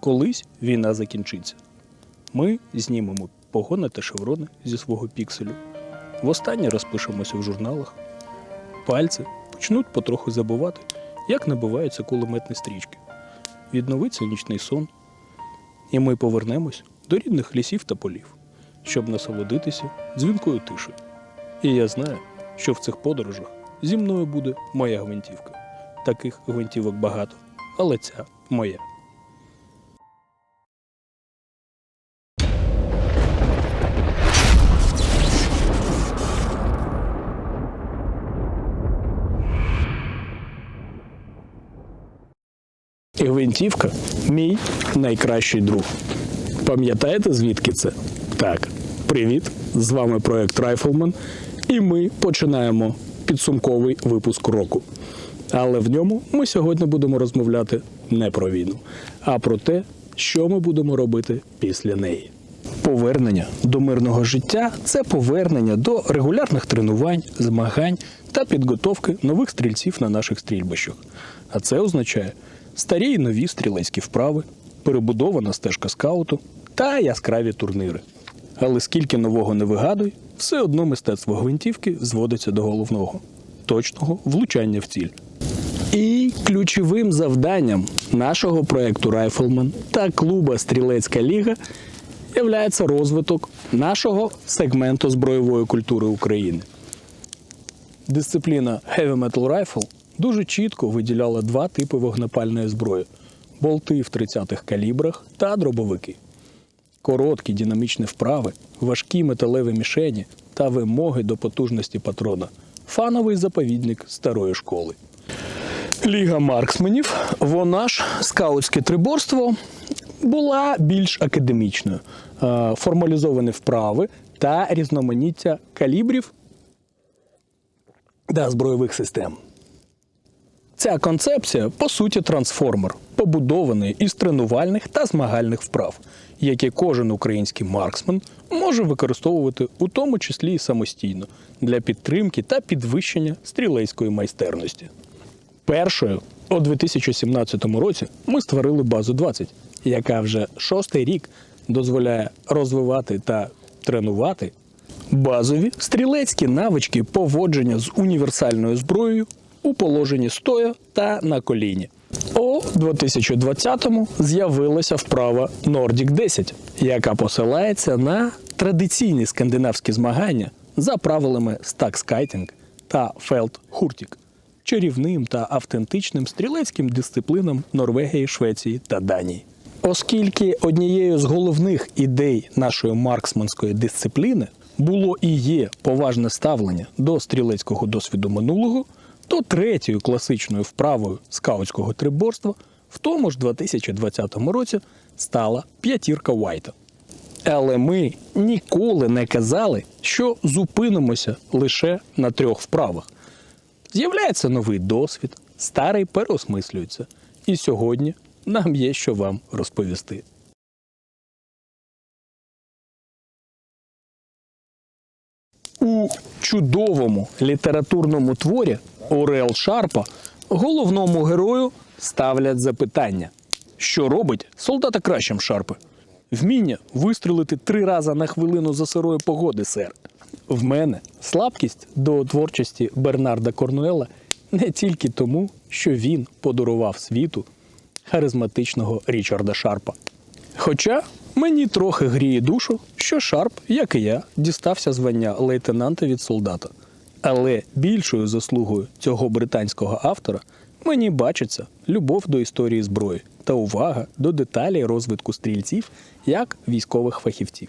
Колись війна закінчиться. Ми знімемо погони та шеврони зі свого пікселю. Востаннє розпишемося в журналах. Пальці почнуть потроху забувати, як набиваються кулеметні стрічки. Відновиться нічний сон, і ми повернемось до рідних лісів та полів, щоб насолодитися дзвінкою тиші. І я знаю, що в цих подорожах зі мною буде моя гвинтівка. Таких гвинтівок багато, але ця моя. Гвинтівка мій найкращий друг. Пам'ятаєте, звідки це? Так, привіт! З вами проект Rifleman, і ми починаємо підсумковий випуск року. Але в ньому ми сьогодні будемо розмовляти не про війну, а про те, що ми будемо робити після неї. Повернення до мирного життя це повернення до регулярних тренувань, змагань та підготовки нових стрільців на наших стрільбищах. А це означає старі і нові стрілецькі вправи, перебудована стежка скауту та яскраві турнири. Але скільки нового не вигадуй, все одно мистецтво гвинтівки зводиться до головного точного влучання в ціль. І ключовим завданням нашого проекту Rifleman та клуба Стрілецька Ліга являється розвиток нашого сегменту збройової культури України. Дисципліна Heavy Metal Rifle дуже чітко виділяла два типи вогнепальної зброї: болти в 30-х калібрах та дробовики. Короткі динамічні вправи, важкі металеві мішені та вимоги до потужності патрона фановий заповідник старої школи. Ліга марксменів, вона ж скаутське триборство, була більш академічною. Е, Формалізовані вправи та різноманіття калібрів та збройових систем. Ця концепція по суті трансформер, побудований із тренувальних та змагальних вправ, які кожен український марксмен може використовувати у тому числі і самостійно для підтримки та підвищення стрілецької майстерності. Першою у 2017 році ми створили базу 20, яка вже шостий рік дозволяє розвивати та тренувати базові стрілецькі навички поводження з універсальною зброєю у положенні стоя та на коліні. У 2020-му з'явилася вправа Nordic 10, яка посилається на традиційні скандинавські змагання за правилами стакскайтинг та фелдхуртік, чарівним та автентичним стрілецьким дисциплінам Норвегії, Швеції та Данії. Оскільки однією з головних ідей нашої марксманської дисципліни було і є поважне ставлення до стрілецького досвіду минулого, то третьою класичною вправою скаутського триборства в тому ж 2020 році стала п'ятірка Уайта. Але ми ніколи не казали, що зупинимося лише на трьох вправах. З'являється новий досвід, старий переосмислюється. І сьогодні нам є що вам розповісти. У чудовому літературному творі Орел Шарпа головному герою ставлять запитання: що робить солдата кращим Шарпи? Вміння вистрілити три рази на хвилину за сирої погоди, сер. В мене слабкість до творчості Бернарда Корнуела не тільки тому, що він подарував світу харизматичного Річарда Шарпа. Хоча мені трохи гріє душу, що Шарп, як і я, дістався звання лейтенанта від солдата. Але більшою заслугою цього британського автора мені бачиться любов до історії зброї та увага до деталей розвитку стрільців як військових фахівців,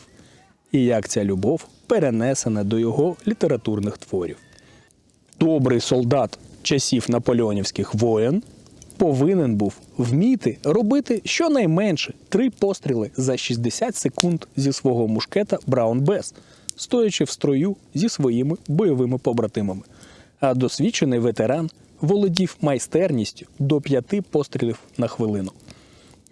і як ця любов перенесена до його літературних творів. Добрий солдат часів наполеонівських воєн повинен був вміти робити щонайменше три постріли за 60 секунд зі свого мушкета Браун Бес, стоячи в строю зі своїми бойовими побратимами. А досвідчений ветеран володів майстерністю до п'яти пострілів на хвилину.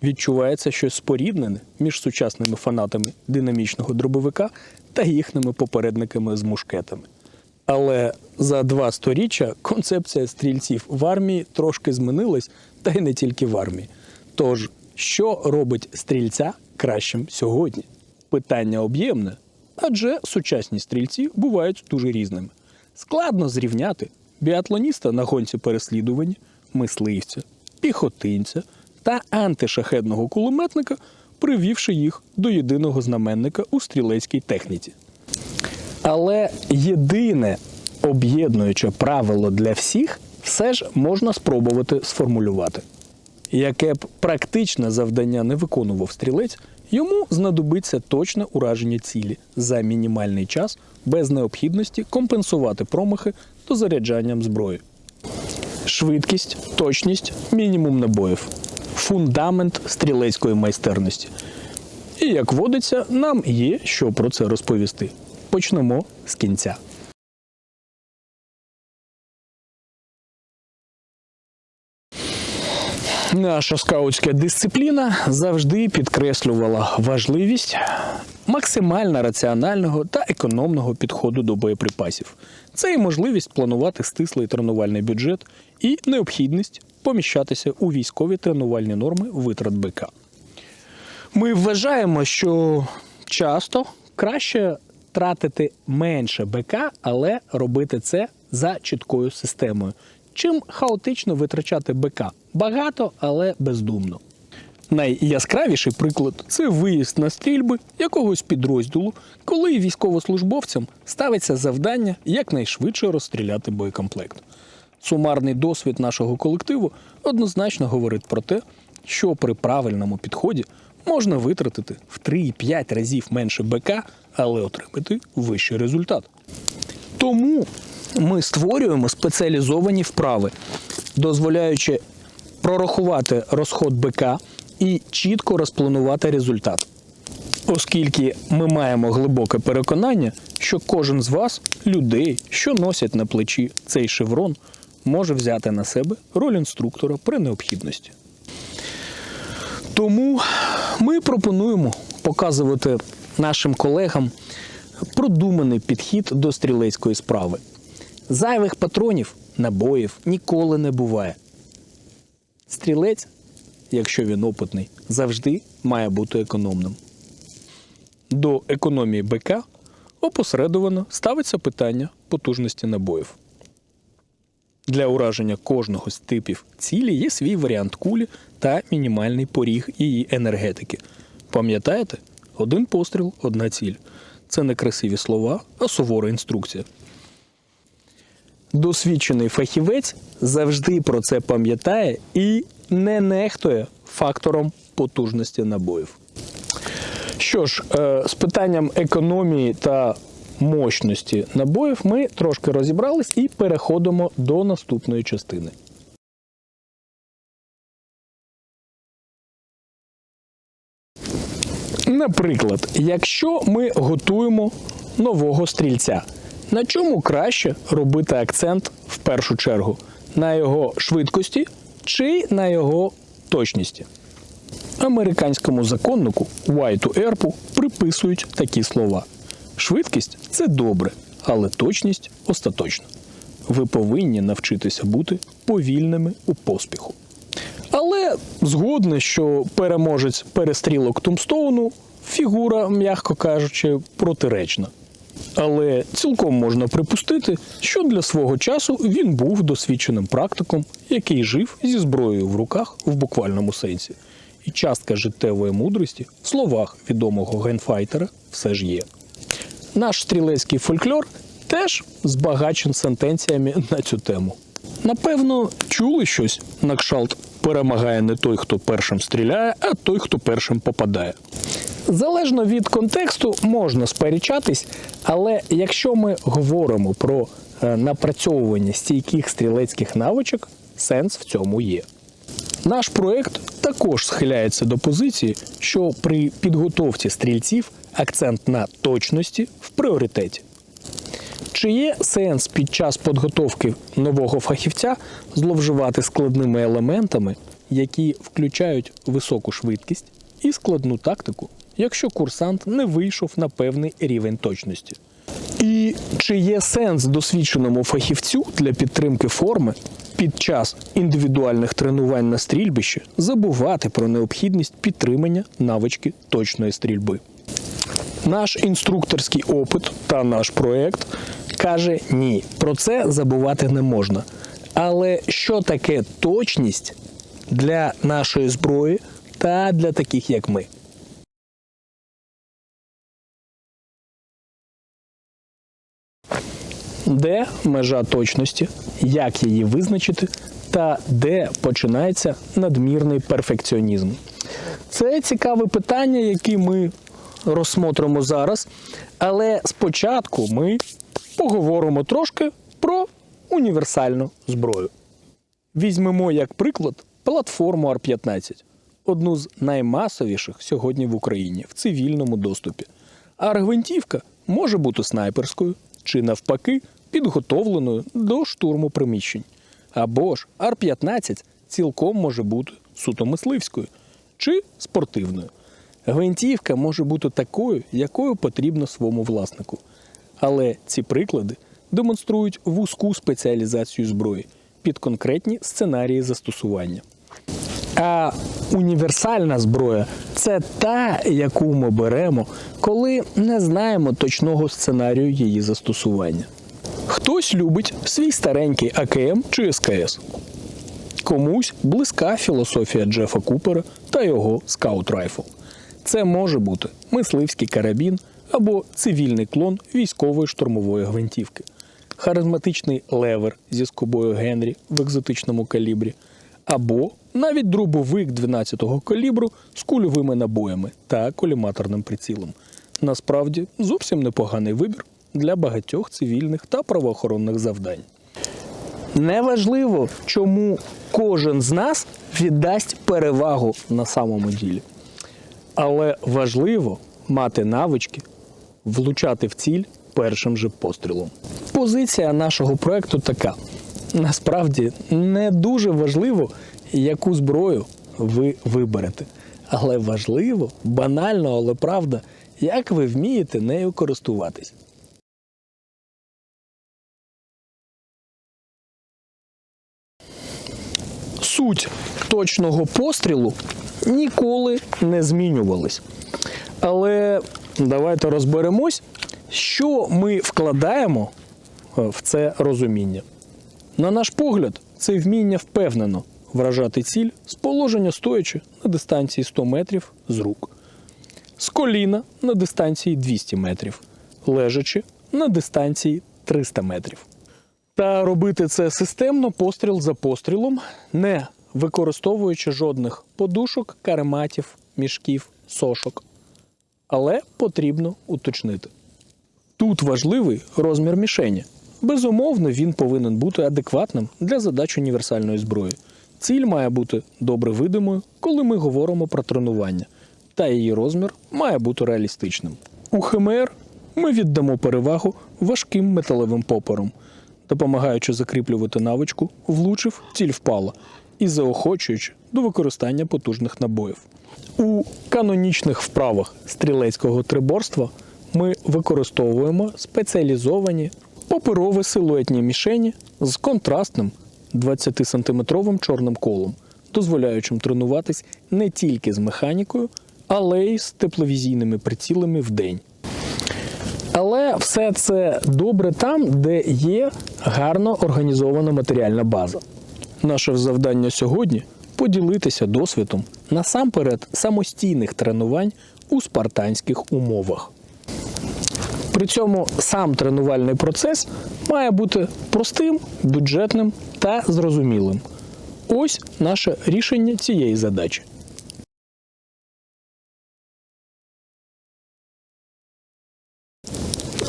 Відчувається щось споріднене між сучасними фанатами динамічного дробовика та їхніми попередниками з мушкетами. Але за два сторіччя концепція стрільців в армії трошки змінилась, та й не тільки в армії. Тож Що робить стрільця кращим сьогодні? Питання об'ємне, адже сучасні стрільці бувають дуже різними. Складно зрівняти біатлоніста на гонці переслідувань, мисливця, піхотинця та антишахедного кулеметника, привівши їх до єдиного знаменника у стрілецькій техніці. Але єдине об'єднуюче правило для всіх все ж можна спробувати сформулювати. Яке б практичне завдання не виконував стрілець, йому знадобиться точне ураження цілі за мінімальний час без необхідності компенсувати промахи дозаряджанням зброї. Швидкість, точність, мінімум набоїв, фундамент стрілецької майстерності. І як водиться, нам є що про це розповісти. Почнемо з кінця. Наша скаутська дисципліна завжди підкреслювала важливість максимально раціонального та економного підходу до боєприпасів. Це і можливість планувати стислий тренувальний бюджет і необхідність поміщатися у військові тренувальні норми витрат БК. Ми вважаємо, що часто краще тратити менше БК, але робити це за чіткою системою. Чим хаотично витрачати БК багато, але бездумно. Найяскравіший приклад це виїзд на стрільби якогось підрозділу, коли військовослужбовцям ставиться завдання якнайшвидше розстріляти боєкомплект. Сумарний досвід нашого колективу однозначно говорить про те, що при правильному підході можна витратити в 3-5 разів менше БК, але отримати вищий результат. Тому ми створюємо спеціалізовані вправи, дозволяючи прорахувати розход БК і чітко розпланувати результат. Оскільки ми маємо глибоке переконання, що кожен з вас, людей, що носять на плечі цей шеврон, може взяти на себе роль інструктора при необхідності. Тому ми пропонуємо показувати нашим колегам продуманий підхід до стрілецької справи. Зайвих патронів, набоїв ніколи не буває. Стрілець, якщо він опитний, завжди має бути економним. До економії БК опосередовано ставиться питання потужності набоїв. Для ураження кожного з типів цілі є свій варіант кулі та мінімальний поріг її енергетики. Пам'ятаєте? Один постріл, одна ціль. Це не красиві слова, а сувора інструкція. Досвідчений фахівець завжди про це пам'ятає і не нехтує фактором потужності набоїв. Що ж, е, з питанням економії та мощності набоїв ми трошки розібрались і переходимо до наступної частини. Наприклад, якщо ми готуємо нового стрільця, на чому краще робити акцент в першу чергу? На його швидкості чи на його точності? Американському законнику Уайту Ерпу приписують такі слова: швидкість це добре, але точність остаточна. Ви повинні навчитися бути повільними у поспіху. Але згодне, що переможець перестрілок Тумстоуну фігура, м'яко кажучи, протиречна. Але цілком можна припустити, що для свого часу він був досвідченим практиком, який жив зі зброєю в руках в буквальному сенсі. І частка життєвої мудрості в словах відомого генфайтера все ж є. Наш стрілецький фольклор теж збагачен сентенціями на цю тему. Напевно, чули щось на кшалт перемагає не той, хто першим стріляє, а той, хто першим попадає. Залежно від контексту можна сперечатись, але якщо ми говоримо про е, напрацьовування стійких стрілецьких навичок, сенс в цьому є. Наш проект також схиляється до позиції, що при підготовці стрільців акцент на точності в пріоритеті. Чи є сенс під час підготовки нового фахівця зловживати складними елементами, які включають високу швидкість і складну тактику, якщо курсант не вийшов на певний рівень точності? І чи є сенс досвідченому фахівцю для підтримки форми під час індивідуальних тренувань на стрільбищі забувати про необхідність підтримання навички точної стрільби? Наш інструкторський опит та наш проект каже ні, про це забувати не можна. Але що таке точність для нашої зброї та для таких, як ми? Де межа точності, як її визначити, та де починається надмірний перфекціонізм? Це цікаве питання, яке ми розсмотримо зараз. Але спочатку ми поговоримо трошки про універсальну зброю. Візьмемо як приклад платформу R15, одну з наймасовіших сьогодні в Україні в цивільному доступі. Аргвинтівка може бути снайперською чи навпаки підготовленою до штурму приміщень. Або ж R15 цілком може бути суто мисливською чи спортивною. Гвинтівка може бути такою, якою потрібно своєму власнику. Але ці приклади демонструють вузьку спеціалізацію зброї під конкретні сценарії застосування. А універсальна зброя це та, яку ми беремо, коли не знаємо точного сценарію її застосування. Хтось любить свій старенький АКМ чи СКС. Комусь близька філософія Джефа Купера та його скаут райфл. Це може бути мисливський карабін або цивільний клон військової штурмової гвинтівки, харизматичний левер зі скобою Генрі в екзотичному калібрі, або навіть дробовик 12-го калібру з кульовими набоями та коліматорним прицілом. Насправді зовсім непоганий вибір для багатьох цивільних та правоохоронних завдань. Неважливо, чому кожен з нас віддасть перевагу на самому ділі. Але важливо мати навички, влучати в ціль першим же пострілом. Позиція нашого проекту така: насправді не дуже важливо, яку зброю ви виберете. Але важливо, банально, але правда, як ви вмієте нею користуватись. Суть точного пострілу ніколи не змінювалась. Але давайте розберемось, що ми вкладаємо е, в це розуміння. На наш погляд, це вміння впевнено вражати ціль з положення стоячи на дистанції 100 метрів з рук, з коліна на дистанції 200 метрів, лежачи на дистанції 300 метрів. Та робити це системно постріл за пострілом, не використовуючи жодних подушок, карематів, мішків, сошок. Але потрібно уточнити. Тут важливий розмір мішені. Безумовно, він повинен бути адекватним для задач універсальної зброї. Ціль має бути добре видимою, коли ми говоримо про тренування, та її розмір має бути реалістичним. У ХМР ми віддамо перевагу важким металевим попором, допомагаючи закріплювати навичку, влучив, ціль впала і заохочуючи до використання потужних набоїв. У канонічних вправах стрілецького триборства ми використовуємо спеціалізовані паперові силуетні мішені з контрастним 20-сантиметровим чорним колом, дозволяючим тренуватись не тільки з механікою, але й з тепловізійними прицілами в день. Але все це добре там, де є гарно організована матеріальна база. Наше завдання сьогодні поділитися досвідом насамперед самостійних тренувань у спартанських умовах. При цьому сам тренувальний процес має бути простим, бюджетним та зрозумілим. Ось наше рішення цієї задачі.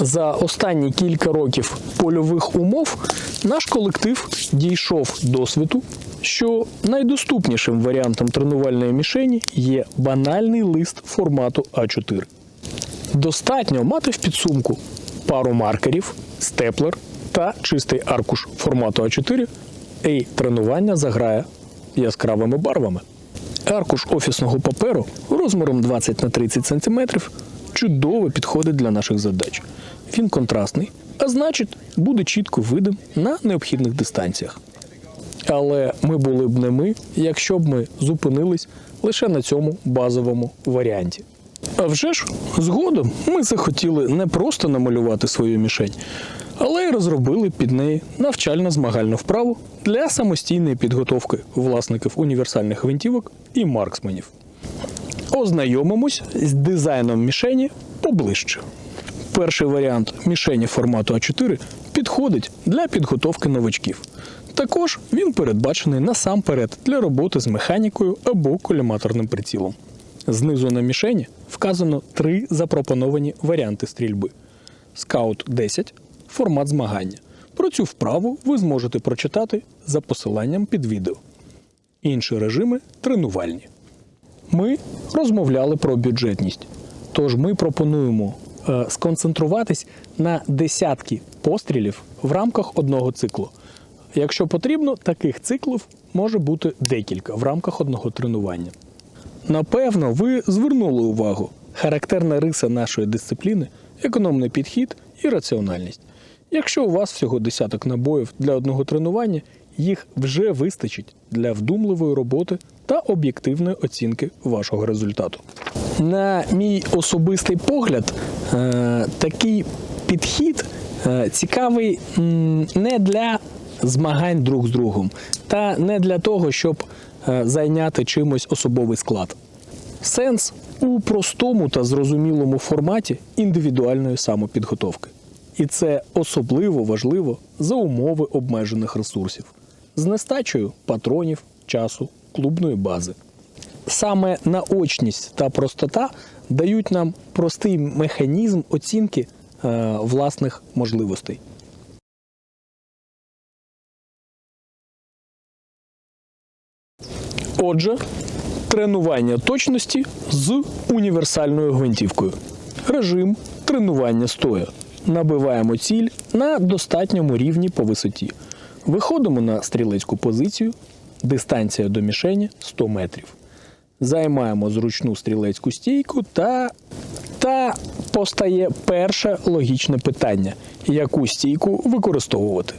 За останні кілька років польових умов наш колектив дійшов досвіду, що найдоступнішим варіантом тренувальної мішені є банальний лист формату А4. Достатньо мати в підсумку пару маркерів, степлер та чистий аркуш формату А4, і тренування заграє яскравими барвами. Аркуш офісного паперу розміром 20 на 30 см чудово підходить для наших задач. Він контрастний, а значить, буде чітко видим на необхідних дистанціях. Але ми були б не ми, якщо б ми зупинились лише на цьому базовому варіанті. А вже ж, згодом ми захотіли не просто намалювати свою мішень, але й розробили під неї навчально-змагальну вправу для самостійної підготовки власників універсальних гвинтівок і марксменів. Ознайомимось з дизайном мішені поближче. Перший варіант мішені формату А4 підходить для підготовки новачків. Також він передбачений насамперед для роботи з механікою або коліматорним прицілом. Знизу на мішені вказано три запропоновані варіанти стрільби: Скаут 10 формат змагання. Про цю вправу ви зможете прочитати за посиланням під відео. Інші режими тренувальні. Ми розмовляли про бюджетність. Тож ми пропонуємо сконцентруватись на десятки пострілів в рамках одного циклу. Якщо потрібно, таких циклів може бути декілька в рамках одного тренування. Напевно, ви звернули увагу. Характерна риса нашої дисципліни економний підхід і раціональність. Якщо у вас всього десяток набоїв для одного тренування, їх вже вистачить для вдумливої роботи та об'єктивної оцінки вашого результату. На мій особистий погляд, е, такий підхід е, цікавий не для змагань друг з другом, та не для того, щоб е, зайняти чимось особовий склад. Сенс у простому та зрозумілому форматі індивідуальної самопідготовки. І це особливо важливо за умови обмежених ресурсів з нестачею патронів, часу, клубної бази. Саме наочність та простота дають нам простий механізм оцінки е, власних можливостей. Отже, тренування точності з універсальною гвинтівкою. Режим тренування стоя. Набиваємо ціль на достатньому рівні по висоті. Виходимо на стрілецьку позицію. Дистанція до мішені 100 метрів. Займаємо зручну стрілецьку стійку та, та постає перше логічне питання: яку стійку використовувати.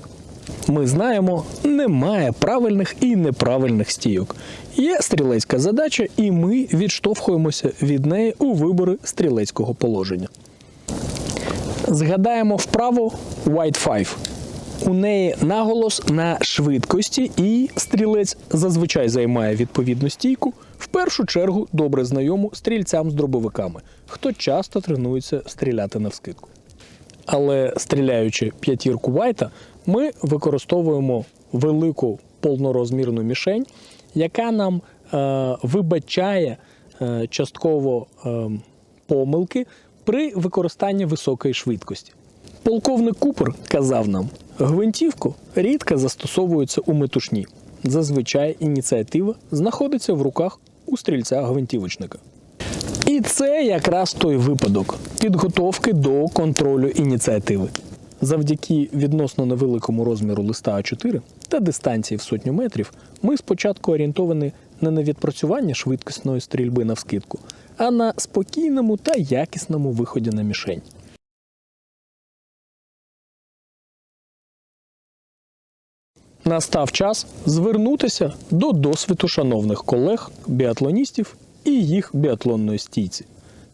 Ми знаємо, немає правильних і неправильних стійок. Є стрілецька задача, і ми відштовхуємося від неї у вибори стрілецького положення. Згадаємо вправу White 5. У неї наголос на швидкості, і стрілець зазвичай займає відповідну стійку, в першу чергу добре знайому стрільцям з дробовиками, хто часто тренується стріляти навскидку. Але стріляючи п'ятірку Вайта, ми використовуємо велику повнорозмірну мішень, яка нам е, вибачає е, частково е, помилки при використанні високої швидкості. Полковник Купер казав нам, гвинтівку рідко застосовується у метушні. Зазвичай ініціатива знаходиться в руках у стрільця-гвинтівочника. І це якраз той випадок підготовки до контролю ініціативи. Завдяки відносно невеликому розміру листа А4 та дистанції в сотню метрів, ми спочатку орієнтовані не на відпрацювання швидкісної стрільби навскидку, а на спокійному та якісному виході на мішень. Настав час звернутися до досвіду шановних колег, біатлоністів і їх біатлонної стійці.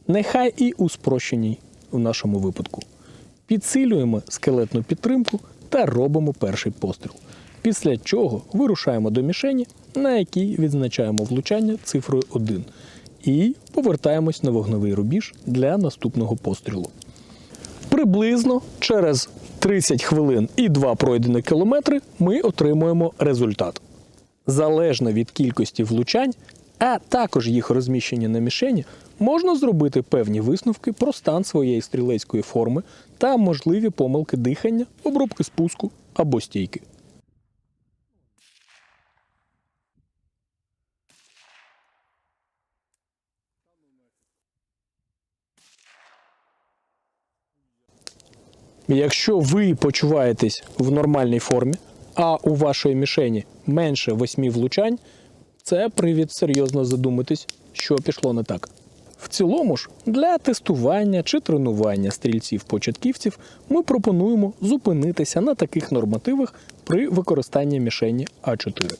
Нехай і у спрощеній у нашому випадку. Підсилюємо скелетну підтримку та робимо перший постріл. Після чого вирушаємо до мішені, на якій відзначаємо влучання цифрою 1, і повертаємось на вогновий рубіж для наступного пострілу. Приблизно через 30 хвилин і 2 пройдені кілометри ми отримуємо результат. Залежно від кількості влучань, а також їх розміщення на мішені, можна зробити певні висновки про стан своєї стрілецької форми та можливі помилки дихання, обробки спуску або стійки. Якщо ви почуваєтесь в нормальній формі, а у вашої мішені менше восьми влучань, це привід серйозно задуматись, що пішло не так. В цілому ж для тестування чи тренування стрільців-початківців ми пропонуємо зупинитися на таких нормативах при використанні мішені А4.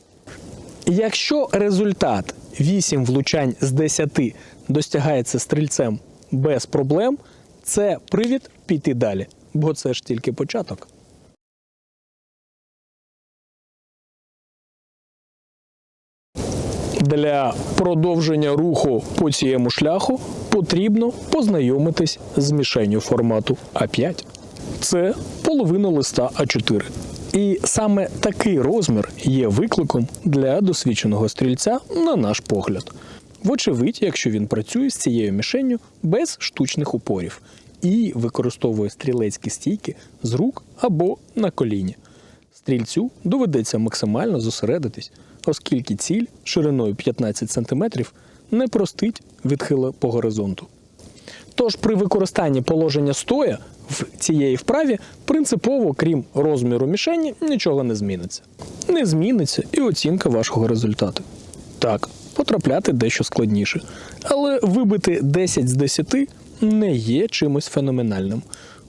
Якщо результат 8 влучань з 10 досягається стрільцем без проблем, це привід піти далі, бо це ж тільки початок. Для продовження руху по цьому шляху потрібно познайомитись з мішенью формату А5. Це половина листа А4. І саме такий розмір є викликом для досвідченого стрільця, на наш погляд. Вочевидь, якщо він працює з цією мішенню без штучних упорів і використовує стрілецькі стійки з рук або на коліні. Стрільцю доведеться максимально зосередитись, оскільки ціль шириною 15 см не простить відхила по горизонту. Тож при використанні положення стоя в цієї вправі принципово, крім розміру мішені, нічого не зміниться. Не зміниться і оцінка вашого результату. Так, потрапляти дещо складніше, але вибити 10 з 10 не є чимось феноменальним.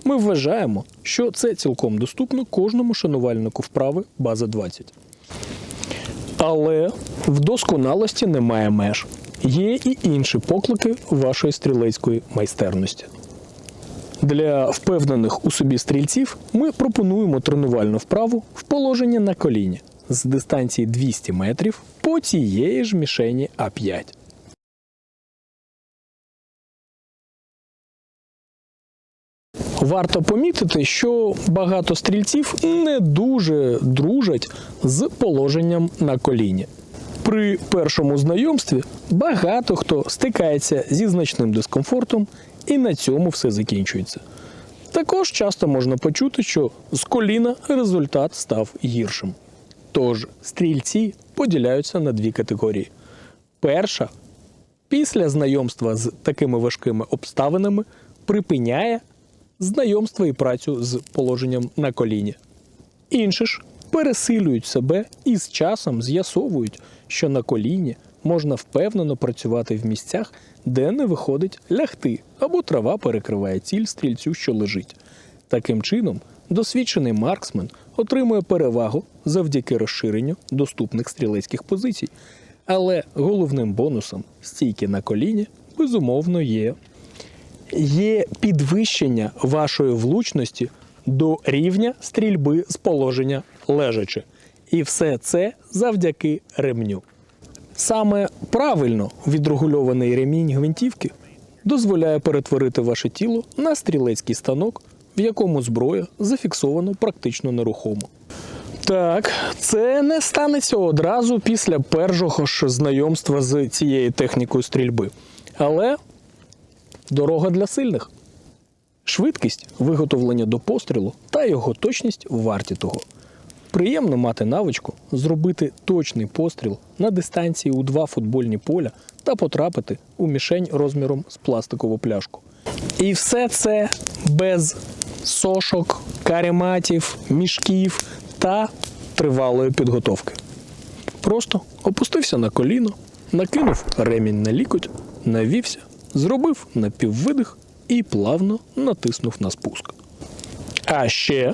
Ми вважаємо, що це цілком доступно кожному шанувальнику вправи база 20. Але в досконалості немає меж. Є і інші поклики вашої стрілецької майстерності. Для впевнених у собі стрільців ми пропонуємо тренувальну вправу в положенні на коліні з дистанції 200 метрів по цієї ж мішені А5. Варто помітити, що багато стрільців не дуже дружать з положенням на коліні. При першому знайомстві багато хто стикається зі значним дискомфортом, і на цьому все закінчується. Також часто можна почути, що з коліна результат став гіршим. Тож стрільці поділяються на дві категорії. Перша після знайомства з такими важкими обставинами припиняє знайомство і працю з положенням на коліні. Інші ж пересилюють себе і з часом з'ясовують, що на коліні можна впевнено працювати в місцях, де не виходить лягти або трава перекриває ціль стрільцю, що лежить. Таким чином, досвідчений марксмен отримує перевагу завдяки розширенню доступних стрілецьких позицій. Але головним бонусом стійки на коліні безумовно є є підвищення вашої влучності до рівня стрільби з положення лежачи. І все це завдяки ремню. Саме правильно відрегульований ремінь гвинтівки дозволяє перетворити ваше тіло на стрілецький станок, в якому зброя зафіксовано практично нерухомо. Так, це не станеться одразу після першого ж знайомства з цією технікою стрільби. Але дорога для сильних. Швидкість виготовлення до пострілу та його точність варті того. Приємно мати навичку зробити точний постріл на дистанції у два футбольні поля та потрапити у мішень розміром з пластикову пляшку. І все це без сошок, карематів, мішків та тривалої підготовки. Просто опустився на коліно, накинув ремінь на лікоть, навівся, зробив напіввидих і плавно натиснув на спуск. А ще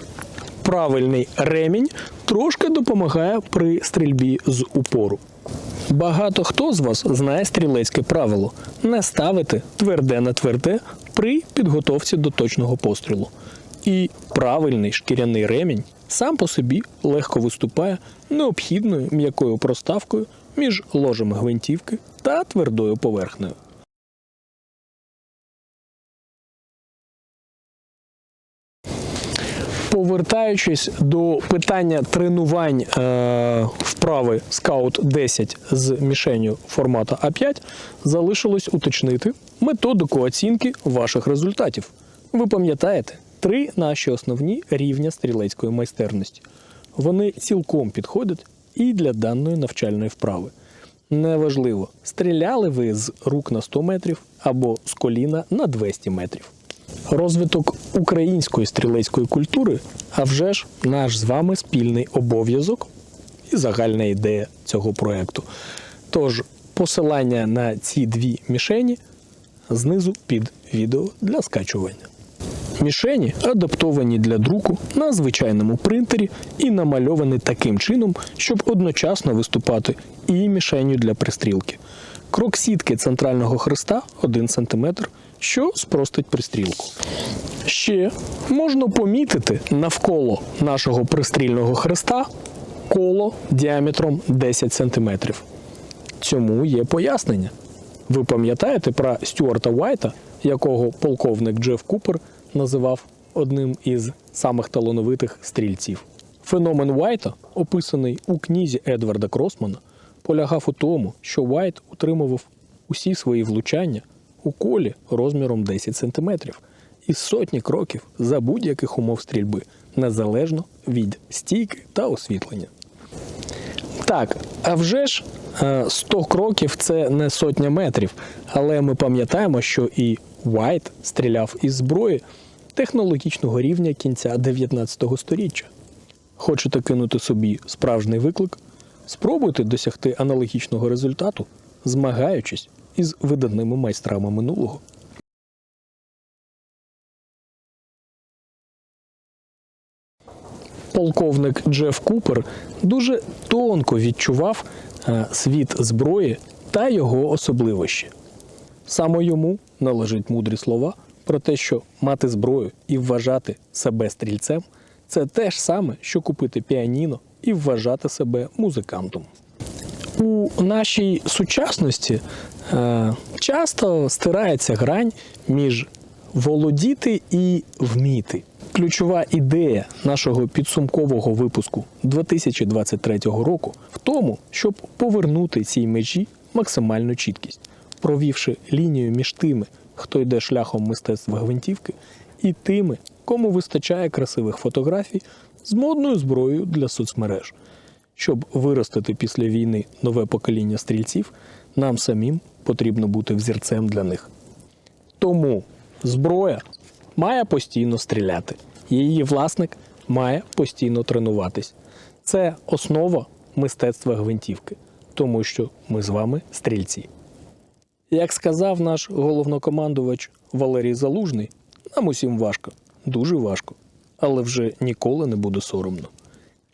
правильний ремінь трошки допомагає при стрільбі з упору. Багато хто з вас знає стрілецьке правило не ставити тверде на тверде при підготовці до точного пострілу. І правильний шкіряний ремінь сам по собі легко виступає необхідною м'якою проставкою між ложем гвинтівки та твердою поверхнею. Повертаючись до питання тренувань е, вправи Scout 10 з мішенью формату А5, залишилось уточнити методику оцінки ваших результатів. Ви пам'ятаєте три наші основні рівня стрілецької майстерності. Вони цілком підходять і для даної навчальної вправи. Неважливо, стріляли ви з рук на 100 метрів або з коліна на 200 метрів. Розвиток української стрілецької культури, а вже ж наш з вами спільний обов'язок і загальна ідея цього проекту. Тож посилання на ці дві мішені знизу під відео для скачування. Мішені адаптовані для друку на звичайному принтері і намальовані таким чином, щоб одночасно виступати і мішенню для пристрілки. Крок сітки центрального хреста 1 см, що спростить пристрілку. Ще можна помітити навколо нашого пристрільного хреста коло діаметром 10 см. Цьому є пояснення. Ви пам'ятаєте про Стюарта Уайта, якого полковник Джеф Купер називав одним із самих талановитих стрільців. Феномен Уайта, описаний у книзі Едварда Кросмана, полягав у тому, що Уайт утримував усі свої влучання у колі розміром 10 см із сотні кроків за будь-яких умов стрільби, незалежно від стійки та освітлення. Так, а вже ж е, 100 кроків це не сотня метрів, але ми пам'ятаємо, що і Уайт стріляв із зброї технологічного рівня кінця 19 століття. Хочете кинути собі справжній виклик? Спробуйте досягти аналогічного результату, змагаючись із видатними майстрами минулого. полковник Джеф Купер дуже тонко відчував е, світ зброї та його особливості. Саме йому належать мудрі слова про те, що мати зброю і вважати себе стрільцем це те ж саме, що купити піаніно і вважати себе музикантом. У нашій сучасності е, часто стирається грань між володіти і вміти. Ключова ідея нашого підсумкового випуску 2023 року в тому, щоб повернути цій межі максимальну чіткість, провівши лінію між тими, хто йде шляхом мистецтва гвинтівки, і тими, кому вистачає красивих фотографій з модною зброєю для соцмереж. Щоб виростити після війни нове покоління стрільців, нам самим потрібно бути взірцем для них. Тому зброя має постійно стріляти. Її власник має постійно тренуватись. Це основа мистецтва гвинтівки, тому що ми з вами стрільці. Як сказав наш головнокомандувач Валерій Залужний, нам усім важко, дуже важко, але вже ніколи не буде соромно.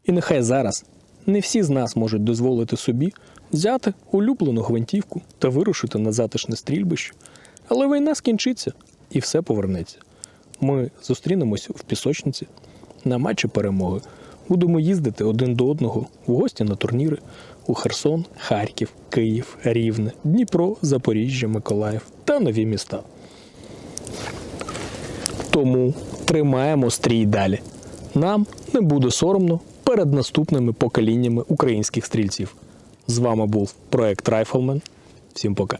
І нехай зараз не всі з нас можуть дозволити собі взяти улюблену гвинтівку та вирушити на затишне стрільбище, але війна скінчиться і все повернеться. Ми зустрінемось в пісочниці на матчі перемоги. Будемо їздити один до одного в гості на турніри у Херсон, Харків, Київ, Рівне, Дніпро, Запоріжжя, Миколаїв та нові міста. Тому тримаємо стрій далі. Нам не буде соромно перед наступними поколіннями українських стрільців. З вами був проект Райфлмен. Всім пока.